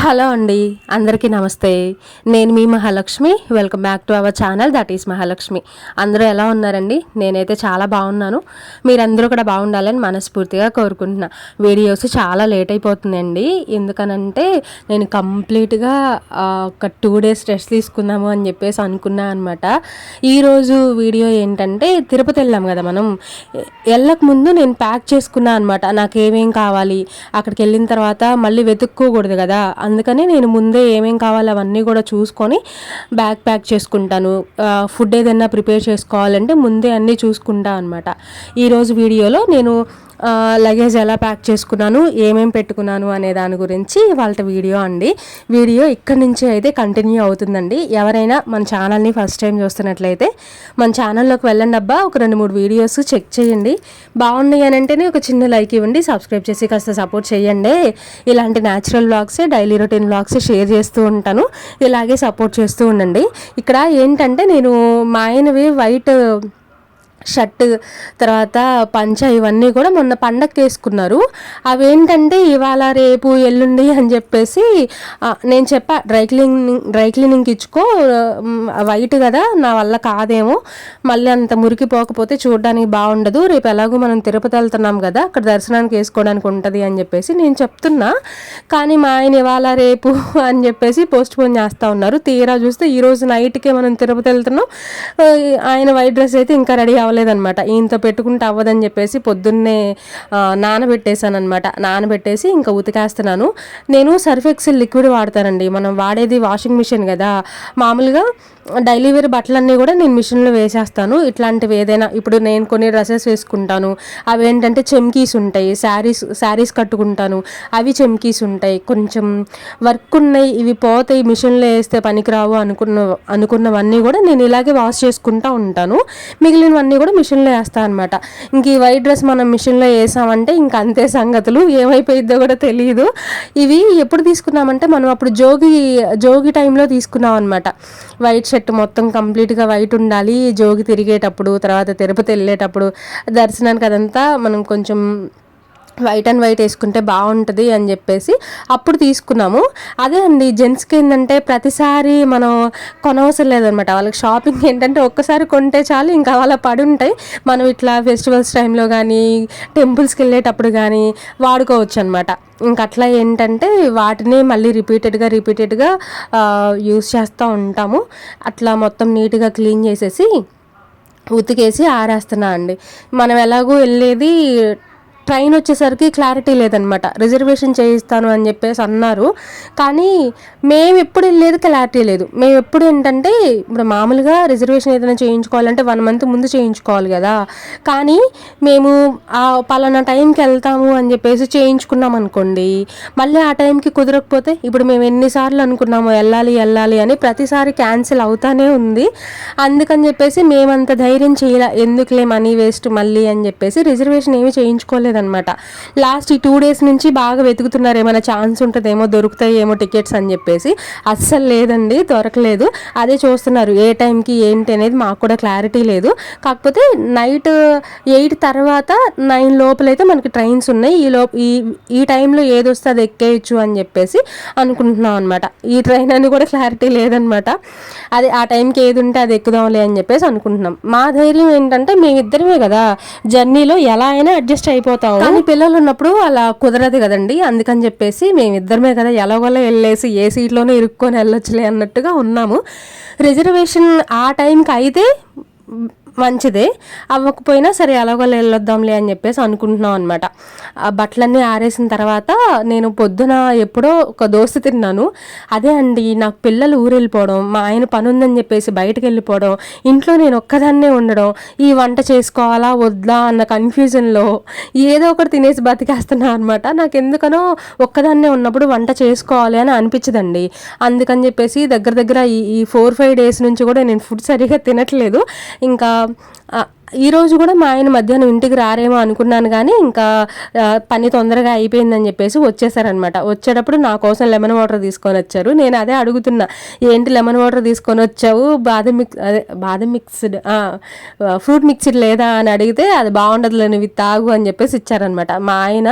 Hello అండి అందరికీ నమస్తే. నేను మీ Mahalakshmi welcome back to our channel that is Mahalakshmi. అందరూ ఎలా ఉన్నారండి? నేనైతే చాలా బాగున్నాను. మీరందరూ కూడా బాగుండాలని మనస్ఫూర్తిగా కోరుకుంటున్నా. వీడియోస్ చాలా లేట్ అయిపోతుందండి. ఎందుకనంటే నేను కంప్లీట్గా ఒక టూ డేస్ రెస్ట్ తీసుకుందాము అని చెప్పేసి అనుకున్నా అనమాట ఈరోజు వీడియో ఏంటంటే తిరుపతి వెళ్ళాం కదా మనం. వెళ్ళక ముందు నేను ప్యాక్ చేసుకున్నా అనమాట నాకు ఏమేం కావాలి? అక్కడికి వెళ్ళిన తర్వాత మళ్ళీ వెతుక్కోకూడదు కదా. అందుకనే నేను ముందే ఏమేం కావాలో అవన్నీ కూడా చూసుకొని బ్యాగ్ ప్యాక్ చేసుకుంటాను. ఫుడ్ ఏదైనా ప్రిపేర్ చేసుకోవాలంటే ముందే అన్నీ చూసుకుంటా అనమాట ఈరోజు వీడియోలో నేను లగేజ్ ఎలా ప్యాక్ చేసుకున్నాను ఏమేం పెట్టుకున్నాను అనే దాని గురించి వాళ్ళ వీడియో అండి. వీడియో ఇక్కడి నుంచి అయితే కంటిన్యూ అవుతుందండి. ఎవరైనా మన ఛానల్ని ఫస్ట్ టైం చూస్తున్నట్లయితే మన ఛానల్లోకి వెళ్ళండి అబ్బా. ఒక రెండు మూడు వీడియోస్ చెక్ చేయండి. బాగున్నాయి అని అంటేనే ఒక చిన్న లైక్ ఇవ్వండి సబ్స్క్రైబ్ చేసి కాస్త సపోర్ట్ చేయండి. ఇలాంటి న్యాచురల్ బ్లాగ్సే డైలీ రొటీన్ బ్లాగ్స్ షేర్ చేస్తూ ఉంటాను. ఇలాగే సపోర్ట్ చేస్తూ ఉండండి. ఇక్కడ ఏంటంటే నేను మా ఆయనవి వైట్ షర్ట్ తర్వాత పంచ ఇవన్నీ కూడా మొన్న పండగకి వేసుకున్నారు అవేంటంటే ఇవాళ రేపు ఎల్లుండి అని చెప్పేసి నేను చెప్పా డ్రై క్లీనింగ్ డ్రై క్లీనింగ్ ఇచ్చుకో వైట్ కదా నా వల్ల కాదేమో. మళ్ళీ అంత మురికిపోకపోతే చూడడానికి బాగుండదు. రేపు ఎలాగో మనం తిరుపతి వెళ్తున్నాం కదా అక్కడ దర్శనానికి వేసుకోవడానికి ఉంటుంది అని చెప్పేసి నేను చెప్తున్నా. కానీ మా ఆయన ఇవాళ రేపు అని చెప్పేసి పోస్ట్ పోన్ చేస్తూ ఉన్నారు. తీరా చూస్తే ఈరోజు నైట్కే మనం తిరుపతి వెళ్తున్నాం. ఆయన వైట్ డ్రెస్ అయితే ఇంకా రెడీ అవ్వాలి అవ్వలేదనమాట ఈయనతో పెట్టుకుంటే అవ్వదని చెప్పేసి పొద్దున్నే నానబెట్టేశాను అనమాట నానబెట్టేసి ఇంకా ఉతికేస్తున్నాను. నేను సర్ఫెక్సిల్ లిక్విడ్ వాడతానండి. మనం వాడేది వాషింగ్ మిషన్ కదా. మామూలుగా డైలీ వేర్ బట్టలన్నీ కూడా నేను మిషన్లో వేసేస్తాను. ఇట్లాంటివి ఏదైనా ఇప్పుడు నేను కొన్ని డ్రెస్సెస్ వేసుకుంటాను. అవి ఏంటంటే చెమ్కీస్ ఉంటాయి. శారీస్ శారీస్ కట్టుకుంటాను. అవి చెమ్కీస్ ఉంటాయి. కొంచెం వర్క్ ఉన్నాయి. ఇవి పోతాయి. మిషన్లో వేస్తే పనికిరావు అనుకున్న అనుకున్నవన్నీ కూడా నేను ఇలాగే వాష్ చేసుకుంటూ ఉంటాను. మిగిలినవన్నీ కూడా మిషన్లో వేస్తాను అనమాట ఇంక ఈ వైట్ డ్రెస్ మనం మిషన్లో వేసామంటే ఇంక అంతే సంగతులు. ఏమైపోయిద్దో కూడా తెలియదు ఇవి ఎప్పుడు తీసుకున్నామంటే మనం అప్పుడు జోగి జోగి టైంలో తీసుకున్నాం అనమాట వైట్ షర్ట్ మొత్తం కంప్లీట్గా వైట్ ఉండాలి. జోగి తిరిగేటప్పుడు తర్వాత తిరుపతి వెళ్ళేటప్పుడు దర్శనానికి అదంతా మనం కొంచెం వైట్ అండ్ వైట్ వేసుకుంటే బాగుంటుంది అని చెప్పేసి అప్పుడు తీసుకున్నాము. అదే అండి జెంట్స్కి ఏంటంటే ప్రతిసారి మనం కొనవసరం లేదనమాట వాళ్ళకి షాపింగ్ ఏంటంటే ఒక్కసారి కొంటే చాలు ఇంకా వాళ్ళ పడి ఉంటాయి మనం ఇట్లా ఫెస్టివల్స్ టైంలో కానీ టెంపుల్స్కి వెళ్ళేటప్పుడు కానీ వాడుకోవచ్చు అనమాట ఇంక అట్లా ఏంటంటే వాటిని మళ్ళీ రిపీటెడ్గా రిపీటెడ్గా యూస్ చేస్తూ ఉంటాము. అట్లా మొత్తం నీట్గా క్లీన్ చేసేసి ఉతికేసి ఆరేస్తున్నా అండి. మనం ఎలాగో వెళ్ళేది ట్రైన్ వచ్చేసరికి క్లారిటీ లేదనమాట. రిజర్వేషన్ చేయిస్తాను అని చెప్పేసి అన్నారు. కానీ మేము ఎప్పుడు వెళ్ళేది క్లారిటీ లేదు. మేము ఎప్పుడు ఏంటంటే ఇప్పుడు మామూలుగా రిజర్వేషన్ ఏదైనా చేయించుకోవాలంటే వన్ మంత్ ముందు చేయించుకోవాలి కదా. కానీ మేము ఆ పలానా టైంకి వెళ్తాము అని చెప్పేసి చేయించుకున్నాం అనుకోండి. మళ్ళీ ఆ టైంకి కుదరకపోతే ఇప్పుడు మేము ఎన్నిసార్లు అనుకున్నాము వెళ్ళాలి వెళ్ళాలి అని ప్రతిసారి క్యాన్సిల్ అవుతానే ఉంది. అందుకని చెప్పేసి మేమంత ధైర్యం చేయాల ఎందుకులే మనీ వేస్ట్ మళ్ళీ అని చెప్పేసి రిజర్వేషన్ ఏమి చేయించుకోలేదు. అనమాట లాస్ట్ ఈ టూ డేస్ నుంచి బాగా వెతుకుతున్నారు ఏమైనా ఛాన్స్ ఉంటుందేమో దొరుకుతాయేమో టికెట్స్ అని చెప్పేసి. అస్సలు లేదండి దొరకలేదు. అదే చూస్తున్నారు ఏ టైంకి ఏంటి అనేది మాకు కూడా క్లారిటీ లేదు. కాకపోతే నైట్ ఎయిట్ తర్వాత నైన్ లోపలైతే మనకి ట్రైన్స్ ఉన్నాయి. ఈ లోపు ఈ ఈ టైంలో ఏది వస్తే అది ఎక్కేయచ్చు అని చెప్పేసి అనుకుంటున్నాం అనమాట ఈ ట్రైన్ అని కూడా క్లారిటీ లేదనమాట. అది ఆ టైంకి ఏది ఉంటే అది ఎక్కుదాంలే అని చెప్పేసి అనుకుంటున్నాం. మా ధైర్యం ఏంటంటే మేమిద్దరమే కదా జర్నీలో ఎలా అయినా అడ్జస్ట్ అయిపోతాం. వెళ్ళిపోతాం కానీ పిల్లలు ఉన్నప్పుడు అలా కుదరదు కదండి. అందుకని చెప్పేసి మేమిద్దరమే కదా ఎలాగోలా వెళ్ళేసి ఏ సీట్లోనే ఇరుక్కొని వెళ్ళొచ్చులే అన్నట్టుగా ఉన్నాము. రిజర్వేషన్ ఆ టైంకి అయితే మంచిదే. అవ్వకపోయినా సరే ఎలాగో వెళ్ళొద్దాంలే అని చెప్పేసి అనుకుంటున్నాం అనమాట ఆ బట్టలన్నీ ఆరేసిన తర్వాత నేను పొద్దున ఎప్పుడో ఒక దోశ తిన్నాను. అదే అండి నాకు పిల్లలు ఊరు వెళ్ళిపోవడం మా ఆయన పని ఉందని చెప్పేసి బయటకు వెళ్ళిపోవడం ఇంట్లో నేను ఒక్కదాన్నే ఉండడం ఈ వంట చేసుకోవాలా వద్దా అన్న కన్ఫ్యూజన్లో ఏదో ఒకటి తినేసి బతికేస్తున్నా అనమాట నాకు ఎందుకనో ఒక్కదాన్నే ఉన్నప్పుడు వంట చేసుకోవాలి అని అనిపించదండి. అందుకని చెప్పేసి దగ్గర దగ్గర ఈ ఫోర్ ఫైవ్ డేస్ నుంచి కూడా నేను ఫుడ్ సరిగా తినట్లేదు. ఇంకా Um, uh, ఈరోజు కూడా మా ఆయన మధ్యాహ్నం ఇంటికి రారేమో అనుకున్నాను కానీ ఇంకా పని తొందరగా అయిపోయిందని చెప్పేసి వచ్చేసారనమాట వచ్చేటప్పుడు నా కోసం లెమన్ వాటర్ తీసుకొని వచ్చారు. నేను అదే అడుగుతున్నా ఏంటి లెమన్ వాటర్ తీసుకొని వచ్చావు? బాదం మిక్స్ అదే బాదం మిక్స్డ్ ఫ్రూట్ మిక్స్డ్ లేదా? అని అడిగితే అది బాగుండదులే నువ్వు తాగు అని చెప్పేసి ఇచ్చారనమాట మా ఆయన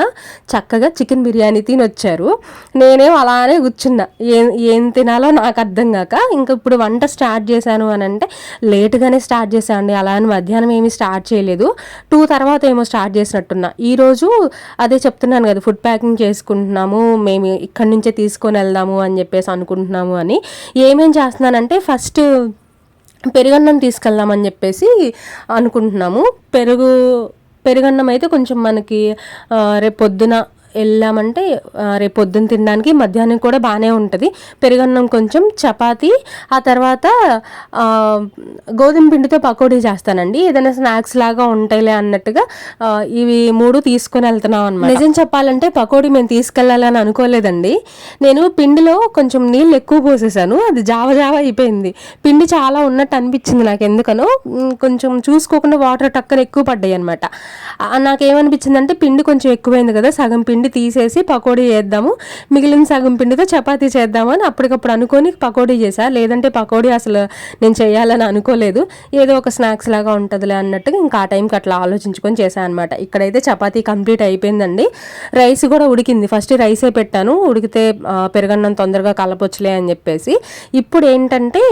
చక్కగా చికెన్ బిర్యానీ తిని వచ్చారు నేనేం అలానే కూర్చున్నా ఏం ఏం తినాలో నాకు అర్థం కాక ఇంకా ఇప్పుడు వంట స్టార్ట్ చేశాను అని అంటే లేటుగానే స్టార్ట్ చేశాను అలా అని మధ్యాహ్నం ఏమి స్టార్ట్ చేయలేదు. టూ తర్వాత ఏమో స్టార్ట్ చేసినట్టున్నా. ఈరోజు అదే చెప్తున్నాను కదా ఫుడ్ ప్యాకింగ్ చేసుకుంటున్నాము మేము ఇక్కడి నుంచే తీసుకొని వెళ్దాము అని చెప్పేసి అనుకుంటున్నాము అని. ఏమేం చేస్తున్నానంటే ఫస్ట్ పెరుగన్నం తీసుకెళ్దామని చెప్పేసి అనుకుంటున్నాము. పెరుగు పెరుగన్నం అయితే కొంచెం మనకి రేపు పొద్దున వెళ్ళామంటే రేపు పొద్దున తినడానికి మధ్యాహ్నం కూడా బాగానే ఉంటుంది. పెరుగన్నం కొంచెం చపాతి ఆ తర్వాత గోధుమ పిండితో పకోడీ చేస్తానండి. ఏదైనా స్నాక్స్ లాగా ఉంటాయిలే అన్నట్టుగా ఇవి మూడు తీసుకొని వెళ్తున్నాం అనమాట నిజం చెప్పాలంటే పకోడీ మేము తీసుకెళ్ళాలని అనుకోలేదండి. నేను పిండిలో కొంచెం నీళ్ళు ఎక్కువ పోసేసాను. అది జావ జావ అయిపోయింది. పిండి చాలా ఉన్నట్టు అనిపించింది నాకు ఎందుకనో. కొంచెం చూసుకోకుండా వాటర్ టక్కన ఎక్కువ పడ్డాయి అనమాట నాకేమనిపించింది అంటే పిండి కొంచెం ఎక్కువైంది కదా సగం పిండి పిండి తీసేసి పకోడీ చేద్దాము. మిగిలిన సగం పిండితో చపాతీ చేద్దాము అని అప్పటికప్పుడు అనుకొని పకోడీ చేసా. లేదంటే పకోడీ అసలు నేను చేయాలని అనుకోలేదు. ఏదో ఒక స్నాక్స్ లాగా ఉంటుందిలే అన్నట్టుగా ఇంకా ఆ టైంకి అట్లా ఆలోచించుకొని చేశాను అనమాట ఇక్కడైతే చపాతీ కంప్లీట్ అయిపోయిందండి. రైస్ కూడా ఉడికింది. ఫస్ట్ రైసే పెట్టాను. ఉడికితే పెరగన్నం తొందరగా కలపొచ్చులే అని చెప్పేసి. ఇప్పుడు ఏంటంటే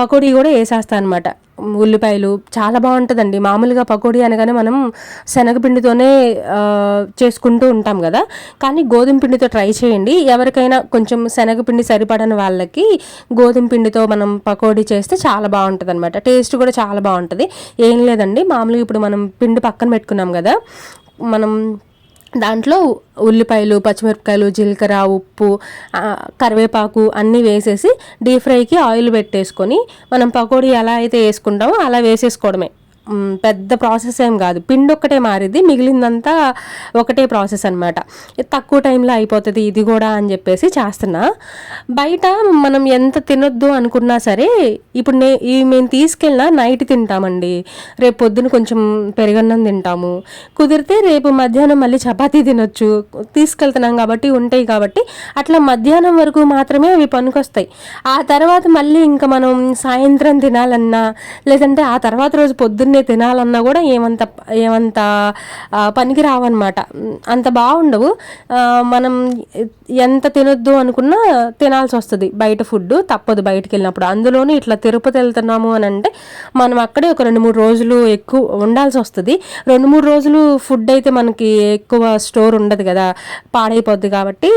పకోడీ కూడా వేసేస్తాను అనమాట ఉల్లిపాయలు చాలా బాగుంటుందండి. మామూలుగా పకోడీ అనగానే మనం శనగపిండితోనే చేసుకుంటూ ఉంటాం. కదా. కానీ గోధుమ పిండితో ట్రై చేయండి. ఎవరికైనా కొంచెం శనగపిండి సరిపడని వాళ్ళకి గోధుమ పిండితో మనం పకోడీ చేస్తే చాలా బాగుంటుంది అనమాట టేస్ట్ కూడా చాలా బాగుంటుంది. ఏం లేదండి. మామూలుగా ఇప్పుడు మనం పిండి పక్కన పెట్టుకున్నాం కదా. మనం దాంట్లో ఉల్లిపాయలు పచ్చిమిరపకాయలు జీలకర్ర ఉప్పు కరివేపాకు అన్నీ వేసేసి డీప్ ఫ్రైకి ఆయిల్ పెట్టేసుకొని మనం పకోడీ ఎలా అయితే వేసుకుంటామో అలా వేసేసుకోవడమే. పెద్ద ప్రాసెస్ ఏం కాదు. పిండి ఒక్కటే మారిద్ది మిగిలిందంతా ఒకటే ప్రాసెస్ అనమాట తక్కువ టైంలో అయిపోతుంది ఇది కూడా అని చెప్పేసి చేస్తున్నా. బయట మనం ఎంత తినొద్దు అనుకున్నా సరే ఇప్పుడు నే ఈ మేము తీసుకెళ్ళినా నైట్ తింటామండి. రేపు పొద్దున కొంచెం పెరుగన్నం తింటాము. కుదిరితే రేపు మధ్యాహ్నం మళ్ళీ చపాతీ తినొచ్చు. తీసుకెళ్తున్నాం కాబట్టి ఉంటాయి కాబట్టి అట్లా మధ్యాహ్నం వరకు మాత్రమే అవి పనికొస్తాయి. ఆ తర్వాత మళ్ళీ ఇంకా మనం సాయంత్రం తినాలన్నా లేదంటే ఆ తర్వాత రోజు పొద్దున్నే తినాలన్నా కూడా ఏమంత ఏమంత పనికి రావన్నమాట అంత బాగుండవు. మనం ఎంత తినొద్దు అనుకున్నా తినాల్సి వస్తుంది. బయట ఫుడ్ తప్పదు బయటకు వెళ్ళినప్పుడు అందులోనూ ఇట్లా తిరుపతి వెళ్తున్నాము అని అంటే మనం అక్కడే ఒక రెండు మూడు రోజులు ఎక్కువ ఉండాల్సి వస్తుంది. రెండు మూడు రోజులు ఫుడ్ అయితే మనకి ఎక్కువ స్టోర్ ఉండదు కదా. పాడైపోద్ది కాబట్టి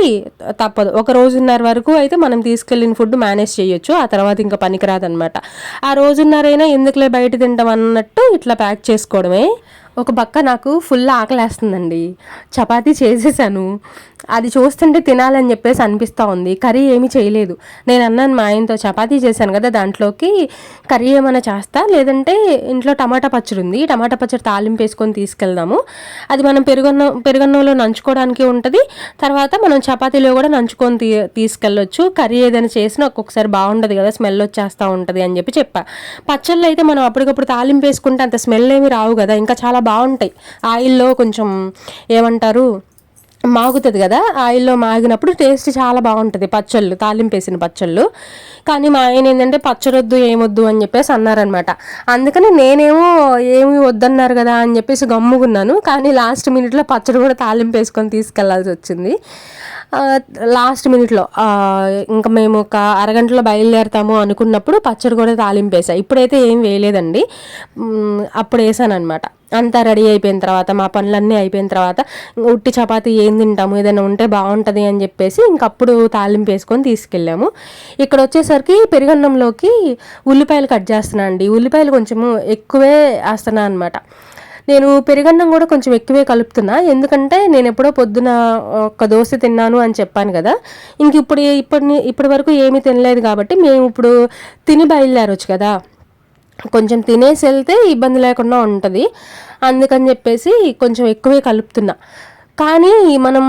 తప్పదు. ఒక రోజున్నర వరకు అయితే మనం తీసుకెళ్ళిన ఫుడ్ మేనేజ్ చేయొచ్చు. ఆ తర్వాత ఇంకా పనికిరాదనమాట ఆ రోజున్నరైనా ఎందుకులే బయట తింటాం అన్నట్టు ఇట్లా ప్యాక్ చేసుకోవడమే. ఒక పక్క నాకు ఫుల్ ఆకలేస్తుందండి. చపాతీ చేసేసాను. అది చూస్తుంటే తినాలని చెప్పేసి అనిపిస్తూ ఉంది. కర్రీ ఏమీ చేయలేదు. నేను అన్నాను మా ఆయనతో చపాతీ చేశాను కదా దాంట్లోకి. కర్రీ ఏమైనా చేస్తా? లేదంటే ఇంట్లో టమాటా పచ్చడి ఉంది. టమాటా పచ్చడి తాలింపు వేసుకొని తీసుకెళ్దాము. అది మనం పెరుగన్న పెరుగన్నంలో నంచుకోవడానికి ఉంటుంది. తర్వాత మనం చపాతీలో కూడా నంచుకొని తీ తీసుకెళ్ళొచ్చు. కర్రీ ఏదైనా చేసినా ఒక్కొక్కసారి బాగుండదు కదా స్మెల్ వచ్చేస్తూ ఉంటుంది అని చెప్పి చెప్పా. పచ్చళ్ళు అయితే మనం అప్పటికప్పుడు తాలింపు వేసుకుంటే అంత స్మెల్ ఏమి రావు కదా. ఇంకా చాలా బాగుంటాయి. ఆయిల్లో కొంచెం ఏమంటారు? మాగుతుంది కదా ఆయిల్లో మాగినప్పుడు టేస్ట్ చాలా బాగుంటుంది. పచ్చళ్ళు తాలింపు వేసిన పచ్చళ్ళు. కానీ మా ఆయన ఏంటంటే పచ్చడొద్దు ఏమొద్దు అని చెప్పేసి అన్నారనమాట అందుకని నేనేమో ఏమి వద్దన్నారు కదా అని చెప్పేసి గమ్ముకున్నాను కానీ లాస్ట్ మినిట్లో పచ్చడి కూడా తాలింపు వేసుకొని తీసుకెళ్ళాల్సి వచ్చింది. లాస్ట్ మినిట్లో ఇంకా మేము ఒక అరగంటలో బయలుదేరుతాము అనుకున్నప్పుడు పచ్చడి కూడా తాలింపేసా ఇప్పుడైతే ఏం వేయలేదండి. అప్పుడు వేసాను అనమాట అంతా రెడీ అయిపోయిన తర్వాత మా పనులన్నీ అయిపోయిన తర్వాత ఉట్టి చపాతీ ఏం తింటాము ఏదైనా ఉంటే బాగుంటుంది అని చెప్పేసి ఇంకప్పుడు తాలింపు వేసుకొని తీసుకెళ్ళాము. ఇక్కడ వచ్చేసరికి పెరుగన్నంలోకి ఉల్లిపాయలు కట్ చేస్తున్నా అండి. ఉల్లిపాయలు కొంచెము ఎక్కువే వేస్తున్నా అనమాట నేను పెరుగన్నం కూడా కొంచెం ఎక్కువే కలుపుతున్నా. ఎందుకంటే నేను ఎప్పుడో పొద్దున ఒక దోశ తిన్నాను అని చెప్పాను కదా. ఇంక ఇప్పుడు ఇప్పటి ఇప్పటి వరకు ఏమీ తినలేదు కాబట్టి మేము ఇప్పుడు తిని బయలుదేరొచ్చు కదా. కొంచెం తినేసి వెళ్తే ఇబ్బంది లేకుండా ఉంటుంది. అందుకని చెప్పేసి కొంచెం ఎక్కువే కలుపుతున్నా. కానీ మనం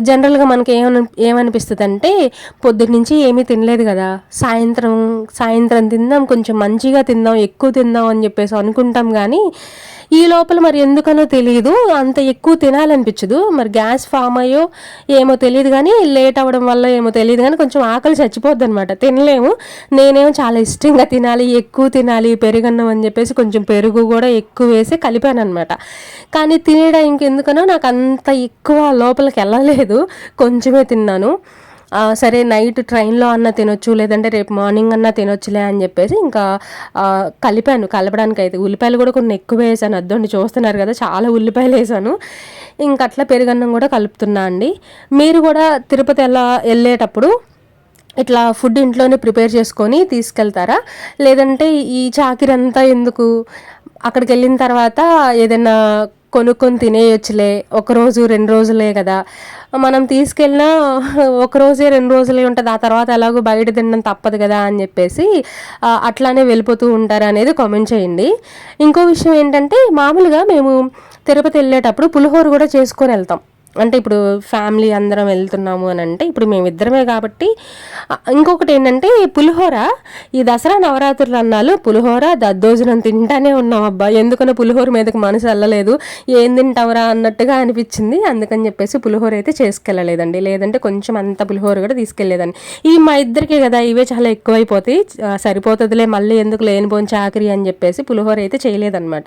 జనరల్గా మనకి ఏమని ఏమనిపిస్తుంది అంటే పొద్దున్న నుంచి ఏమీ తినలేదు కదా. సాయంత్రం సాయంత్రం తిందాం కొంచెం మంచిగా తిందాం ఎక్కువ తిందాం అని చెప్పేసి అనుకుంటాం కానీ ఈ లోపల మరి ఎందుకనో తెలియదు అంత ఎక్కువ తినాలనిపించదు. మరి గ్యాస్ ఫామ్ అయ్యో ఏమో తెలియదు కానీ లేట్ అవ్వడం వల్ల ఏమో తెలియదు కానీ కొంచెం ఆకలి చచ్చిపోద్ది అనమాట తినలేము. నేనేమో చాలా ఇష్టంగా తినాలి ఎక్కువ తినాలి పెరుగన్నం అని చెప్పేసి కొంచెం పెరుగు కూడా ఎక్కువ వేసి కలిపాను అనమాట కానీ తినేయడానికి ఎందుకనో నాకు అంత ఎక్కువ లోపలికి వెళ్ళలేదు. కొంచెమే తిన్నాను. సరే నైట్ ట్రైన్లో అన్న తినొచ్చు లేదంటే రేపు మార్నింగ్ అన్న తినొచ్చులే అని చెప్పేసి ఇంకా కలిపాను. కలపడానికి అయితే ఉల్లిపాయలు కూడా కొన్ని ఎక్కువ వేసాను. అద్దండి చూస్తున్నారు కదా చాలా ఉల్లిపాయలు వేసాను. ఇంకా అట్లా పెరుగన్నం కూడా కలుపుతున్నా అండి. మీరు కూడా తిరుపతి ఎలా వెళ్ళేటప్పుడు ఇట్లా ఫుడ్ ఇంట్లోనే ప్రిపేర్ చేసుకొని తీసుకెళ్తారా? లేదంటే ఈ చాకిరంతా ఎందుకు? అక్కడికి వెళ్ళిన తర్వాత ఏదైనా కొనుక్కొని తినేయొచ్చులే ఒకరోజు రెండు రోజులే కదా. మనం తీసుకెళ్ళినా ఒక రోజే రెండు రోజులే ఉంటుంది. ఆ తర్వాత ఎలాగో బయట తినడం తప్పదు కదా అని చెప్పేసి అట్లానే వెళ్ళిపోతూ ఉంటారు అనేది కామెంట్ చేయండి. ఇంకో విషయం ఏంటంటే మామూలుగా మేము తిరుపతి వెళ్ళేటప్పుడు పులిహోర కూడా చేసుకొని వెళ్తాం. అంటే ఇప్పుడు ఫ్యామిలీ అందరం వెళ్తున్నాము అని అంటే ఇప్పుడు మేమిద్దరమే కాబట్టి ఇంకొకటి ఏంటంటే పులిహోర ఈ దసరా నవరాత్రులు అన్నాలు పులిహోర దద్దోజనం తింటానే ఉన్నాం అబ్బా. ఎందుకన్నా పులిహోర మీదకి మనసు వెళ్ళలేదు ఏం తింటావరా అన్నట్టుగా అనిపించింది. అందుకని చెప్పేసి పులిహోర అయితే చేసుకెళ్ళలేదండి. లేదంటే కొంచెం అంత పులిహోర కూడా తీసుకెళ్ళేదండి ఈ మా ఇద్దరికే కదా ఇవే చాలా ఎక్కువైపోతాయి. సరిపోతుందిలే మళ్ళీ ఎందుకు లేనిపోని చాకరీ అని చెప్పేసి పులిహోర అయితే చేయలేదన్నమాట.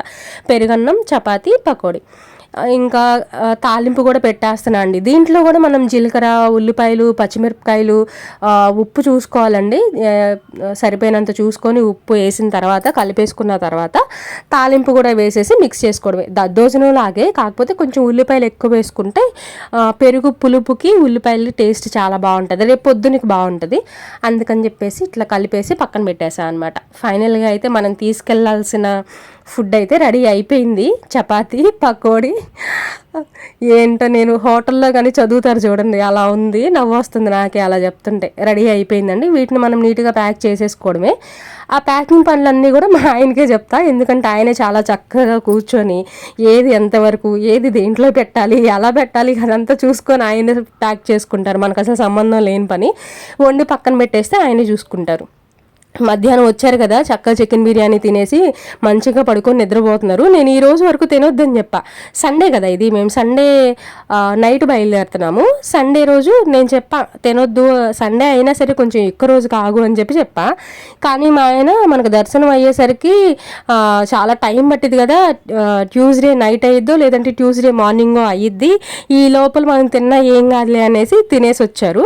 పెరుగన్నం చపాతీ పకోడీ. ఇంకా తాలింపు కూడా పెట్టేస్తున్నా అండి. దీంట్లో కూడా మనం జీలకర్ర ఉల్లిపాయలు పచ్చిమిరపకాయలు ఉప్పు చూసుకోవాలండి. సరిపోయినంత చూసుకొని ఉప్పు వేసిన తర్వాత కలిపేసుకున్న తర్వాత తాలింపు కూడా వేసేసి మిక్స్ చేసుకోవడమే. దద్దోజనం లాగే కాకపోతే కొంచెం ఉల్లిపాయలు ఎక్కువ వేసుకుంటే పెరుగు పులుపుకి ఉల్లిపాయలు టేస్ట్ చాలా బాగుంటుంది. రేపు పొద్దునకి బాగుంటుంది. అందుకని చెప్పేసి ఇట్లా కలిపేసి పక్కన పెట్టేసాను అనమాట ఫైనల్గా అయితే మనం తీసుకెళ్ళాల్సిన ఫుడ్ అయితే రెడీ అయిపోయింది. చపాతీ పకోడీ ఏంటో నేను హోటల్లో కానీ చదువుతారు చూడండి అలా ఉంది నవ్వు వస్తుంది నాకే అలా చెప్తుంటే. రెడీ అయిపోయిందండి వీటిని మనం నీట్గా ప్యాక్ చేసేసుకోవడమే. ఆ ప్యాకింగ్ పనులన్నీ కూడా మా ఆయనకే చెప్తా ఎందుకంటే ఆయనే చాలా చక్కగా కూర్చొని ఏది ఎంతవరకు ఏది దేంట్లో పెట్టాలి ఎలా పెట్టాలి అదంతా చూసుకొని ఆయనే ప్యాక్ చేసుకుంటారు మనకు అసలు సంబంధం లేని పని. వండి పక్కన పెట్టేస్తే ఆయనే చూసుకుంటారు. మధ్యాహ్నం వచ్చారు కదా చక్కగా చికెన్ బిర్యానీ తినేసి మంచిగా పడుకొని నిద్రపోతున్నారు. నేను ఈ రోజు వరకు తినొద్దని చెప్పా. సండే కదా ఇది మేము సండే నైట్ బయలుదేరుతున్నాము. సండే రోజు నేను చెప్పా తినొద్దు సండే అయినా సరే కొంచెం ఎక్కువ రోజు కాగు అని చెప్పి చెప్పా. కానీ మా ఆయన మనకు దర్శనం అయ్యేసరికి చాలా టైం పట్టింది కదా ట్యూస్డే నైట్ అయ్యిద్దో లేదంటే ట్యూస్డే మార్నింగో అయ్యిద్ది ఈ లోపల మనం తిన్నా ఏం కాదులే అనేసి తినేసి వచ్చారు.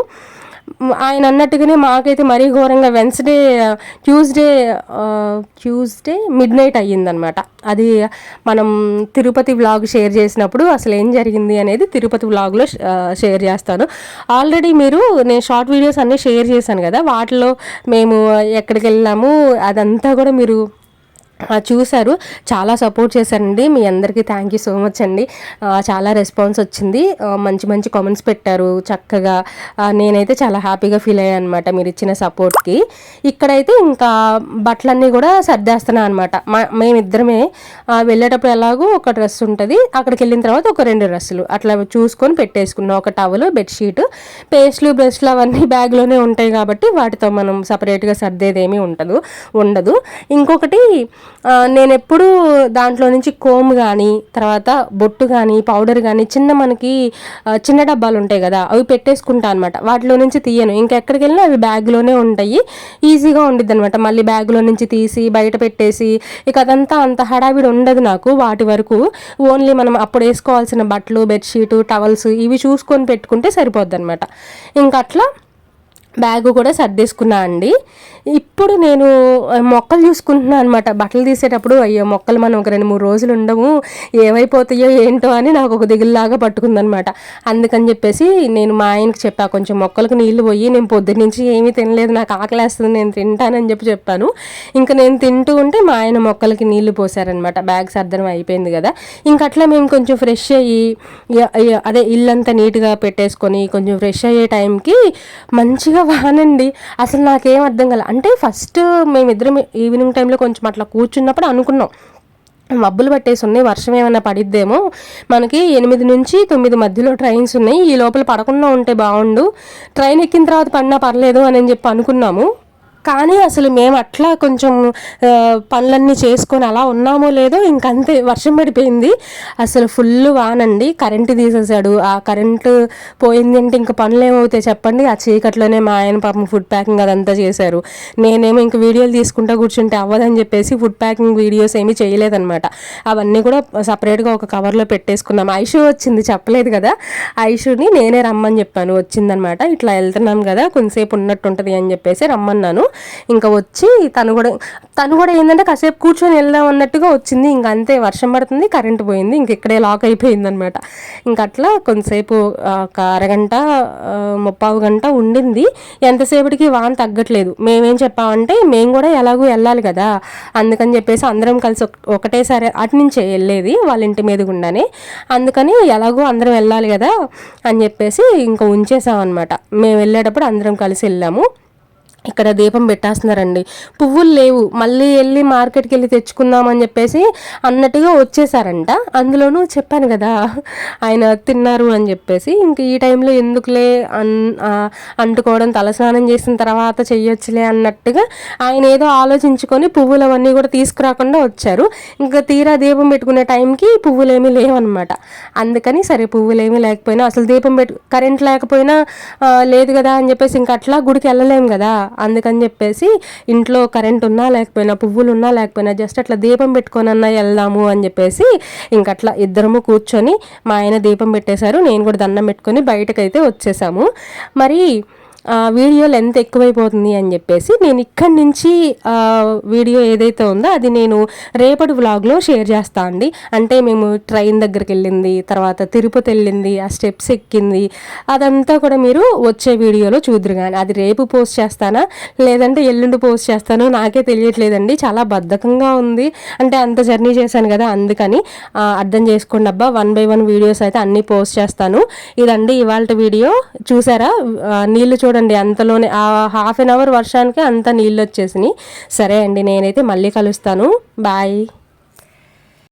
ఆయన అన్నట్టుగానే మాకైతే మరీ ఘోరంగా Wednesday Tuesday Tuesday midnight అయ్యిందనమాట అది మనం తిరుపతి వ్లాగ్ షేర్ చేసినప్పుడు అసలు ఏం జరిగింది అనేది తిరుపతి వ్లాగ్లో షేర్ చేస్తాను. ఆల్రెడీ మీరు నేను షార్ట్ వీడియోస్ అన్నీ షేర్ చేశాను కదా వాటిలో మేము ఎక్కడికి వెళ్ళాము అదంతా కూడా మీరు చూశారు. చాలా సపోర్ట్ చేశారండి. మీ అందరికీ థ్యాంక్ యూ సో మచ్ అండి. చాలా రెస్పాన్స్ వచ్చింది. మంచి మంచి కామెంట్స్ పెట్టారు. చక్కగా నేనైతే చాలా హ్యాపీగా ఫీల్ అయ్యాను అనమాట మీరు ఇచ్చిన సపోర్ట్కి ఇక్కడైతే ఇంకా బట్టలన్నీ కూడా సర్దేస్తున్నాను అనమాట మేమిద్దరమే వెళ్ళేటప్పుడు ఎలాగో ఒక డ్రెస్ ఉంటుంది. అక్కడికి వెళ్ళిన తర్వాత ఒక రెండు డ్రెస్సులు. అట్లా చూసుకొని పెట్టేసుకున్నాం. ఒక టవల్ బెడ్షీట్ పేస్ట్లు బ్రష్లు అవన్నీ బ్యాగ్లోనే ఉంటాయి కాబట్టి వాటితో మనం సపరేట్గా సర్దేదేమీ ఉండదు. ఉండదు. ఇంకొకటి నేను ఎప్పుడు దాంట్లో నుంచి కోమ్ కానీ తర్వాత బొట్టు కానీ పౌడర్ కానీ చిన్న మనకి చిన్న డబ్బాలు ఉంటాయి కదా అవి పెట్టేసుకుంటా అనమాట వాటిలో నుంచి తీయను. ఇంకెక్కడికి వెళ్ళినా అవి బ్యాగ్లోనే ఉంటాయి. ఈజీగా ఉండిద్ది అనమాట మళ్ళీ బ్యాగ్లో నుంచి తీసి బయట పెట్టేసి ఇక అదంతా అంత హడావిడి ఉండదు నాకు వాటి వరకు. ఓన్లీ మనం అప్పుడు వేసుకోవాల్సిన బట్టలు బెడ్షీటు టవల్స్ ఇవి చూసుకొని పెట్టుకుంటే సరిపోద్ది అనమాట ఇంకా అట్లా బ్యాగు కూడా సర్దేసుకున్నా అండి. ఇప్పుడు నేను మొక్కలు చూసుకుంటున్నాను అనమాట బట్టలు తీసేటప్పుడు అయ్యో మొక్కలు మనం ఒక రెండు మూడు రోజులు ఉండము ఏమైపోతాయో ఏంటో అని నాకు ఒక దిగుల్లాగా పట్టుకుందనమాట అందుకని చెప్పేసి నేను మా ఆయనకి చెప్పా కొంచెం మొక్కలకు నీళ్ళు పోయి నేను పొద్దున్న నుంచి ఏమీ తినలేదు నాకు ఆకలేస్తుంది నేను తింటానని చెప్పి చెప్పాను. ఇంకా నేను తింటూ ఉంటే మా ఆయన మొక్కలకి నీళ్ళు పోసారనమాట బ్యాగ్ సర్దనం అయిపోయింది కదా. ఇంకా అట్లా మేము కొంచెం ఫ్రెష్ అయ్యి అదే ఇల్లంతా నీట్గా పెట్టేసుకొని కొంచెం ఫ్రెష్ అయ్యే టైంకి మంచిగా వానండి. అసలు నాకేం అర్థం కాలే. అంటే ఫస్ట్ మేమిద్దరం ఈవినింగ్ టైంలో కొంచెం అట్లా కూర్చున్నప్పుడు అనుకున్నాం. మబ్బులు పట్టేసి ఉన్నాయి వర్షం ఏమైనా పడిద్దేమో. మనకి ఎనిమిది నుంచి తొమ్మిది మధ్యలో ట్రైన్స్ ఉన్నాయి. ఈ లోపల పడకుండా ఉంటే బాగుండు. ట్రైన్ ఎక్కిన తర్వాత పడినా పర్లేదు అని చెప్పి అనుకున్నాము. కానీ అసలు మేము అట్లా కొంచెం పనులన్నీ చేసుకొని అలా ఉన్నామో లేదో ఇంకంతే వర్షం పడిపోయింది. అసలు ఫుల్ వానండి. కరెంటు తీసేసాడు ఆ కరెంటు పోయింది అంటే ఇంకా పనులు ఏమవుతాయి చెప్పండి. ఆ చీకట్లోనే మా ఆయన పాపం ఫుడ్ ప్యాకింగ్ అదంతా చేశారు. నేనేమో ఇంక వీడియోలు తీసుకుంటా కూర్చుంటే అవ్వదని చెప్పేసి ఫుడ్ ప్యాకింగ్ వీడియోస్ ఏమీ చేయలేదన్నమాట. అవన్నీ కూడా సపరేట్గా ఒక కవర్లో పెట్టేసుకున్నాం. ఐషు వచ్చింది చెప్పలేదు కదా? ఐషుని నేనే రమ్మని చెప్పాను. వచ్చిందనమాట ఇట్లా వెళ్తున్నాం కదా. కొంతసేపు ఉన్నట్టు ఉంటుంది అని చెప్పేసి రమ్మన్నాను. ఇంకా వచ్చి తను కూడా తను కూడా ఏంటంటే కాసేపు కూర్చొని వెళ్దాం అన్నట్టుగా వచ్చింది. ఇంకా అంతే వర్షం పడుతుంది కరెంట్ పోయింది ఇంక ఇక్కడే లాక్ అయిపోయింది అనమాట ఇంక అట్లా కొంతసేపు ఒక అరగంట ముప్పావు గంట ఉండింది. ఎంతసేపటికి వాన తగ్గట్లేదు. మేమేం చెప్పామంటే మేము కూడా ఎలాగో వెళ్ళాలి కదా. అందుకని చెప్పేసి అందరం కలిసి ఒక- ఒకటేసారి అటు నుంచే వెళ్ళేది వాళ్ళ ఇంటి మీద గుండానే. అందుకని ఎలాగో అందరం వెళ్ళాలి కదా అని చెప్పేసి ఇంకా ఉంచేసాం అనమాట మేము వెళ్ళేటప్పుడు అందరం కలిసి వెళ్ళాము. ఇక్కడ దీపం పెట్టేస్తున్నారండి. పువ్వులు లేవు. మళ్ళీ వెళ్ళి మార్కెట్కి వెళ్ళి తెచ్చుకుందామని చెప్పేసి అన్నట్టుగా వచ్చేసారంట. అందులోనూ చెప్పాను కదా ఆయన తిన్నారు అని చెప్పేసి. ఇంక ఈ టైంలో ఎందుకులే అన్ అంటుకోవడం తలస్నానం చేసిన తర్వాత చెయ్యొచ్చులే అన్నట్టుగా ఆయన ఏదో ఆలోచించుకొని పువ్వులు అవన్నీ కూడా తీసుకురాకుండా వచ్చారు. ఇంకా తీరా దీపం పెట్టుకునే టైంకి పువ్వులేమీ లేవన్నమాట. అందుకని సరే పువ్వులేమీ లేకపోయినా అసలు దీపం పెట్టు కరెంట్ లేకపోయినా లేదు కదా అని చెప్పేసి ఇంకా అట్లా గుడికి వెళ్ళలేము కదా. అందుకని చెప్పేసి ఇంట్లో కరెంట్ ఉన్నా లేకపోయినా పువ్వులు ఉన్నా లేకపోయినా జస్ట్ అట్లా దీపం పెట్టుకొని అన్నా వెళ్దాము అని చెప్పేసి ఇంకట్లా ఇద్దరము కూర్చొని మా ఆయన దీపం పెట్టేశారు. నేను కూడా దండం పెట్టుకొని బయటకైతే వచ్చేసాము. మరి వీడియో లెంత్ ఎక్కువైపోతుంది అని చెప్పేసి నేను ఇక్కడి నుంచి వీడియో ఏదైతే ఉందో అది నేను రేపటి వ్లాగ్లో షేర్ చేస్తా అండి. అంటే మేము ట్రైన్ దగ్గరికి వెళ్ళింది తర్వాత తిరుపతి వెళ్ళింది ఆ స్టెప్స్ ఎక్కింది అదంతా కూడా మీరు వచ్చే వీడియోలో చూద్దరు కానీ అది రేపు పోస్ట్ చేస్తానా? లేదంటే ఎల్లుండి పోస్ట్ చేస్తానో నాకే తెలియట్లేదండి. చాలా బద్ధకంగా ఉంది. అంటే అంత జర్నీ చేశాను కదా అందుకని అర్థం చేసుకోండి అబ్బా. వన్ బై వన్ వీడియోస్ అయితే అన్నీ పోస్ట్ చేస్తాను. ఇదండి ఇవాళ వీడియో. చూసారా? నీళ్ళు చూడ చూడండి అంతలోనే ఆ హాఫ్ అన్ అవర్ వర్షానికి అంత నీళ్ళు వచ్చేసినాయి. సరే అండి నేనైతే మళ్ళీ కలుస్తాను. బాయ్